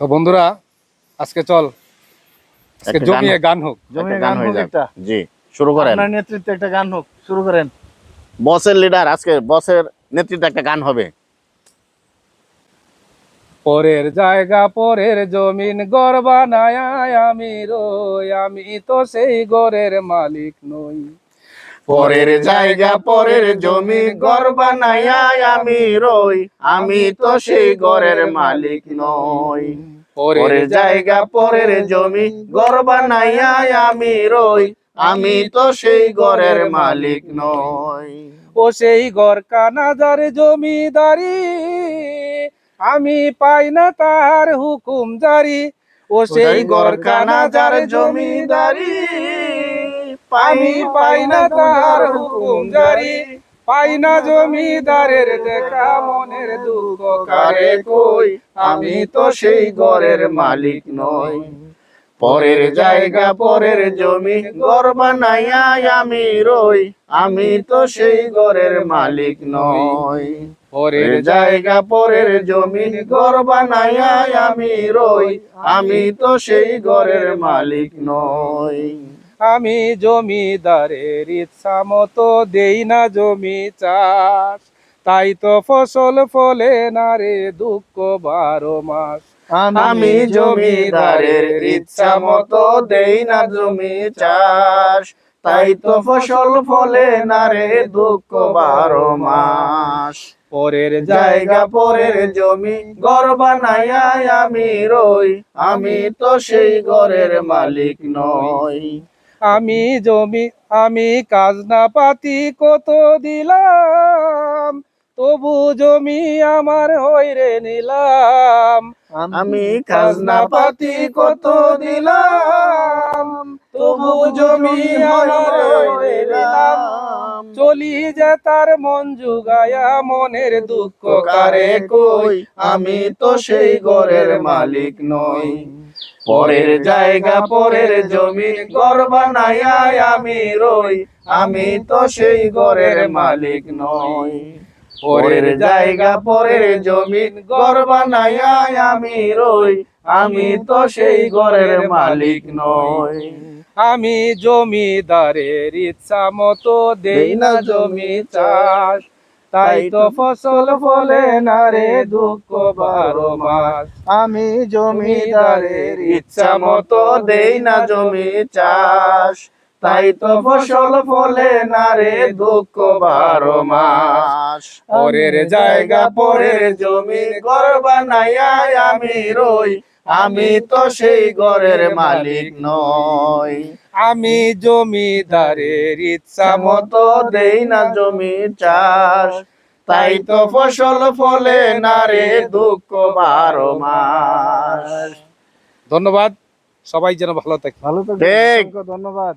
তো বন্ধুরা আজকে চল। আজকে জমিয়ে গান হোক। জমিয়ে গান হয়ে হোক যাক। একটা। জি শুরু করেন। আপনার নেতৃত্বে একটা গান হোক শুরু করেন। বসের লিডার আজকে বসের নেতৃত্বে একটা গান হবে। পরের জায়গা পরের জমিন গড় বানায় আমি রই আমি তো সেই গড়ের মালিক নই। পরের জায়গা, পরের জমি, ঘর বানাইয়া আমি রই। আমি তো সেই ঘরের মালিক নই। পরের জায়গা, পরের জমি, ঘর বানাইয়া আমি রই। আমি তো সেই ঘরের মালিক নই। ও সেই গড় কানাদার জমিদারি, আমি পাই না তার হুকুম জারি। ও সেই গড় কানাদার জমিদারি আমি পাই না তার হুকুম জারি। পাই না জমিদারের দেখা মনের দুঃখ কারে কই? আমি তো সেই ঘরের মালিক নই। পরের জায়গা পরের জমি ঘর বানাইয়া আমি রই। আমি তো সেই ঘরের মালিক নই। পরের জায়গা পরের জমি ঘর বানাইয়া আমি রই। আমি তো সেই ঘরের মালিক নই। আমি জমিদারের ইচ্ছা মতো দেই না জমি চাষ। তাই তো ফসল ফলে না রে দুঃখ বারো মাস। আমি জমিদারের ইচ্ছা মতো দেই না জমি চাষ। তাই তো ফসল ফলে না রে দুঃখ বারো মাস। পরের জায়গা, পরের জমি, ঘর বানাইয়া আমি রই। আমি তো সেই ঘরের মালিক নই। আমি জমি আমি কাজনা পাতি কত দিলাম? তবু জমি আমার হইরে নিলাম। আমি খাজনা পাতি কত দিলাম? তবু জমি আমার দিলাম চলি যে তার মন জুগায়া মনের দুঃখ কারে কই? আমি তো সেই ঘরের মালিক নই। পরের জায়গা, পরের জমি ঘর বানাইয়া আমি রই। আমি তো সেই ঘরের মালিক নই। পরের জায়গা, পরের জমিন, ঘর বানাইয়া আমি রই। আমি তো সেই ঘরের মালিক নই। আমি জমিদারের ইচ্ছা মতো দেই না জমি চাষ। তাই তো ফসল ফলে না রে দুঃখ বারো মাস। আমি জমিদারের ইচ্ছা মতো দেই না জমি চাষ। তাই তো ফসল ফলে না রে দুঃখ বারো মাস। পরের জায়গা পরের জমি ঘর বানাইয়া আমি রই। আমি তো সেই ঘরের মালিক নই। আমি জমিদারের ইচ্ছা মতো দেই না জমি চাষ। তাই তো ফসল ফলে না রে দুঃখ বারো মাস। ধন্যবাদ সবাই যেন ভালো থাকে। ভালো থাকে ধন্যবাদ।